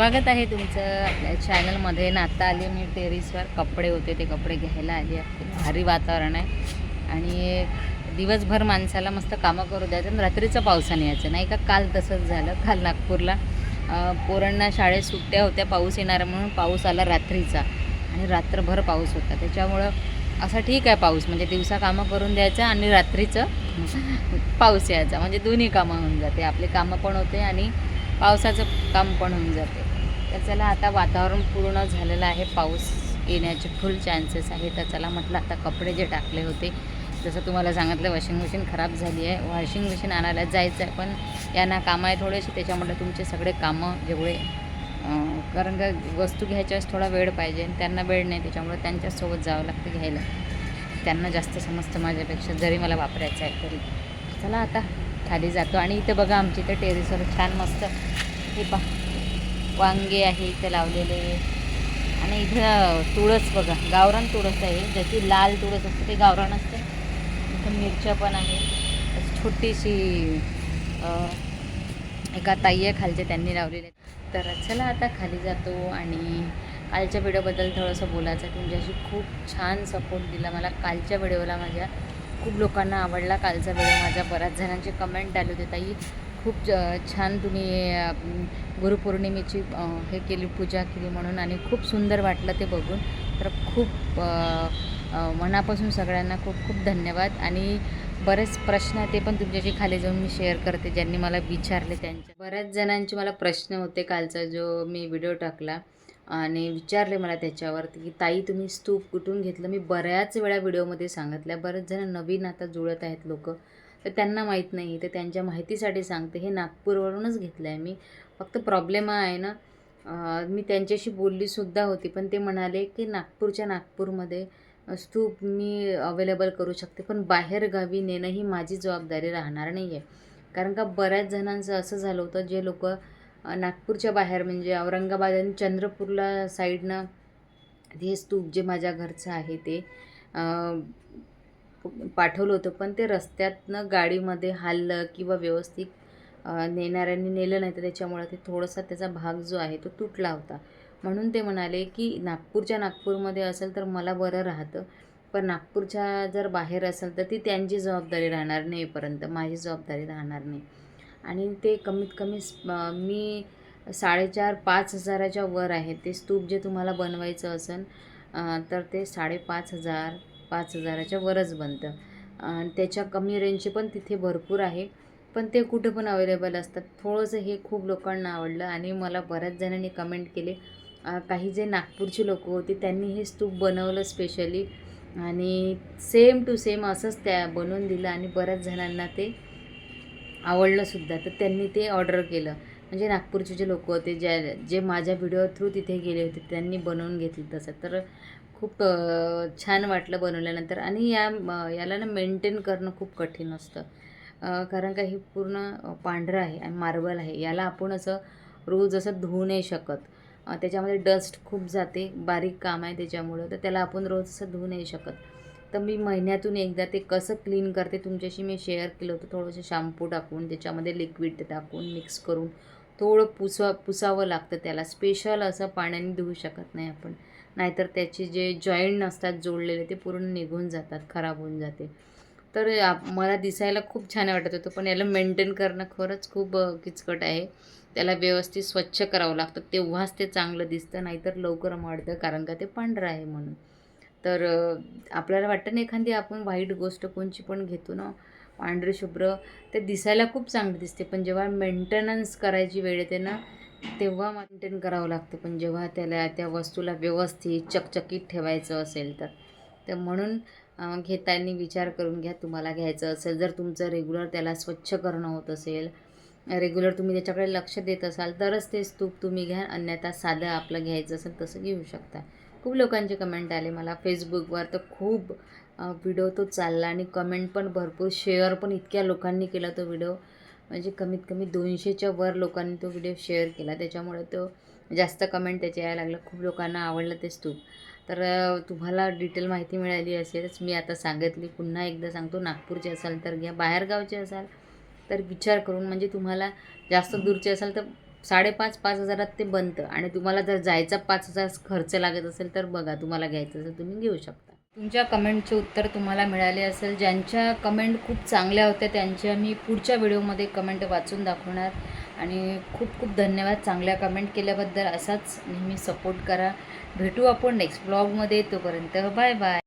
स्वागत आहे तुमचं आपल्या चॅनलमध्ये. ना आता आली मी टेरिसवर. कपडे होते ते कपडे घ्यायला आली आहे. भारी वातावरण आहे. आणि दिवसभर माणसाला मस्त कामं करू द्यायचं आणि रात्रीचं पावसाने यायचं. नाही का? काल तसंच झालं. काल नागपूरला. पोरांना शाळेत सुट्ट्या होत्या. पाऊस येणार म्हणून पाऊस आला रात्रीचा. आणि रात्रभर पाऊस होता. त्याच्यामुळं असं ठीक आहे पाऊस. म्हणजे दिवसा कामं करून द्यायचं आणि रात्रीचं पाऊस यायचा. म्हणजे दोन्ही कामं होऊन जाते. आपले कामं पण होते आणि पावसाचं काम पण होऊन जाते. तर चला आता वातावरण पूर्ण झालेलं आहे. पाऊस येण्याचे फुल चान्सेस आहे तर चला म्हटलं आता कपडे जे टाकले होते जसं तुम्हाला सांगितलं वॉशिंग मशीन खराब झाली आहे. वॉशिंग मशीन आणायला जायचं आहे पण यांना कामं आहे थोडेसे. त्याच्यामुळे तुमचे सगळे कामं जेवढे कारण का वस्तू घ्यायच्यास थोडा वेळ पाहिजे आणि त्यांना वेळ नाही. त्याच्यामुळे त्यांच्यासोबत जावं लागतं घ्यायला. त्यांना जास्त समजतं माझ्यापेक्षा जरी मला वापरायचं आहे तरी. चला आता खाली जातो. आणि इथं बघा आमच्या इथं टेरेसवर छान मस्त हे पा वांगे आहे इथं लावलेले. आणि इथं तुळस बघा. गावरान तुळस आहे. ज्याची लाल तुळस असते ते गावरान असते. इथं मिरच्या पण आहे. छोटीशी एका ताई खालच्या त्यांनी लावलेले तर चला आता खाली जातो आणि कालच्या व्हिडिओबद्दल थोडंसं बोलायचं. तुमच्याशी खूप छान सपोर्ट दिला मला कालच्या व्हिडिओला माझ्या. खूप लोकांना आवडला कालचा व्हिडिओ माझ्या बऱ्याच जणांचे कमेंट आले होते ताई खूप छान तुम्ही गुरुपौर्णिमेची हे केली पूजा केली म्हणून आणि खूप सुंदर वाटलं ते बघून. तर खूप मनापासून सगळ्यांना खूप खूप धन्यवाद. आणि बरेच प्रश्न ते पण तुमच्याशी खाली जाऊन मी शेअर करते ज्यांनी मला विचारले त्यांच्या. बऱ्याच जणांचे मला प्रश्न होते कालचा जो मी व्हिडिओ टाकला. आणि विचारले मला त्याच्यावरती की ताई तुम्ही स्तूप कुठून घेतलं? मी बऱ्याच वेळा व्हिडिओमध्ये सांगितल्या. बरेच जण नवीन आता जुळत आहेत लोक. तर त्यांना माहीत नाही. तर त्यांच्या माहितीसाठी सांगते. हे नागपूरवरूनच घेतलं आहे मी. फक्त प्रॉब्लेम आहे ना. मी त्यांच्याशी बोललीसुद्धा होती. पण ते म्हणाले की नागपूरच्या नागपूरमध्ये स्तूप मी अवेलेबल करू शकते. पण बाहेरगावी नेणं ही माझी जबाबदारी राहणार नाही आहे कारण का बऱ्याच जणांचं असं झालं होतं. जे लोक नागपूरच्या बाहेर म्हणजे औरंगाबाद आणि चंद्रपूरला साईडनं हे स्तूप जे माझ्या घरचं आहे ते पाठवलं होतं. पण ते रस्त्यातनं गाडीमध्ये हाललं किंवा व्यवस्थित नेणाऱ्यांनी नेलं नाही तर त्याच्यामुळं ते थोडासा त्याचा भाग जो आहे तो तुटला होता. म्हणून ते म्हणाले की नागपूरच्या नागपूरमध्ये असेल तर मला बरं राहतं. पण नागपूरच्या जर बाहेर असेल तर ती त्यांची जबाबदारी राहणार नाही पर्यंत माझी जबाबदारी राहणार नाही. आणि ते कमीत कमी मी साडेचार पाच हजाराच्या वर आहे. ते स्तूप जे तुम्हाला बनवायचं असेल तर ते साडेपाच हजार पाच हजाराच्या वरच बनतं. आणि त्याच्या कमी रेंजचे पण तिथे भरपूर आहे. पण ते कुठं पण अवेलेबल असतात. थोडंसं हे खूप लोकांना आवडलं आणि मला बऱ्याच जणांनी कमेंट केले. काही जे नागपूरची लोक होती त्यांनी हे स्तूप बनवलं स्पेशली आणि सेम टू सेम असंच त्या बनवून दिलं आणि बऱ्याच जणांना ते आवडलंसुद्धा तर त्यांनी ते ऑर्डर केलं. म्हणजे नागपूरचे जे लोक होते ज्या जे माझ्या व्हिडिओ थ्रू तिथे गेले होते त्यांनी बनवून घेतलं तसं. तर खूप छान वाटलं बनवल्यानंतर. आणि या याला ना मेंटेन करणं खूप कठीण असतं. कारण का हे पूर्ण पांढरं आहे आणि मार्बल आहे. याला आपण असं रोज असं धुवू नाही शकत. त्याच्यामध्ये डस्ट खूप जाते. बारीक काम आहे त्याच्यामुळं. तर त्याला आपण रोज असं धुवू नाही शकत. तर मी महिन्यातून एकदा ते कसं क्लीन करते तुमच्याशी मी शेअर केलं होतं. थोडंसं शॅम्पू टाकून त्याच्यामध्ये लिक्विड टाकून मिक्स करून. थोडं पुसवा पुसावं लागतं त्याला. स्पेशल असं पाण्याने धुवू शकत नाही आपण. नाहीतर त्याचे जे जॉईंट असतात जोडलेले ते पूर्ण निघून जातात खराब होऊन जाते. तर मला दिसायला खूप छान वाटत होतं पण याला मेंटेन करणं खरंच खूप किचकट आहे. त्याला व्यवस्थित स्वच्छ करावं लागतं. तेव्हाच ते चांगलं दिसतं नाहीतर लवकर मळतं कारण का ते पांढरं आहे म्हणून. तर आपल्याला वाटतं ना एखादी आपण वाईट गोष्ट कोणची पण घेतो ना पांढरे शुभ्र ते दिसायला खूप चांगली दिसते. पण जेव्हा मेंटेनन्स करायची वेळ येते ना तेव्हा मेंटेन करावं लागतं. पण जेव्हा त्याला त्या वस्तूला व्यवस्थित चकचकीत ठेवायचं असेल तर. तर म्हणून घेताना विचार करून घ्या. तुम्हाला घ्यायचं असेल जर तुमचं रेग्युलर त्याला स्वच्छ करणं होत असेल रेग्युलर तुम्ही त्याच्याकडे लक्ष देत असाल तरच ते स्तूप तुम्ही घ्या. अन्यथा साधं आपलं घ्यायचं असेल तसं घेऊ शकता. खूप लोकांचे कमेंट आले मला फेसबुकवर तर खूप व्हिडिओ तो चालला आणि कमेंट पण भरपूर शेअर पण इतक्या लोकांनी केला तो व्हिडिओ म्हणजे कमीत कमी दोनशेच्या वर लोकांनी तो व्हिडिओ शेअर केला. त्याच्यामुळे तो जास्त कमेंट त्याचे यायला लागलं. खूप लोकांना आवडलं ते. स्तूप तर तुम्हाला डिटेल माहिती मिळाली असेलच मी आता सांगितली. पुन्हा एकदा सांगतो नागपूरचे असाल तर घ्या. बाहेरगावचे असाल तर विचार करून म्हणजे तुम्हाला जास्त दूरचे असाल तर साडेपाच पाच हजारात ते बनतं. आणि तुम्हाला जर जायचा पाच हजार खर्च लागत असेल तर बघा तुम्हाला घ्यायचं असेल तुम्ही घेऊ शकता. तुमच्या कमेंटचे उत्तर तुम्हाला मिळाले असेल. ज्यांच्या कमेंट खूप चांगल्या होत्या त्यांच्या मी पुढच्या व्हिडिओमध्ये कमेंट वाचून दाखवणार. आणि खूप खूप धन्यवाद चांगल्या कमेंट केल्याबद्दल. असाच नेहमी सपोर्ट करा. भेटू आपण नेक्स्ट ब्लॉगमध्ये. तोपर्यंत बाय बाय.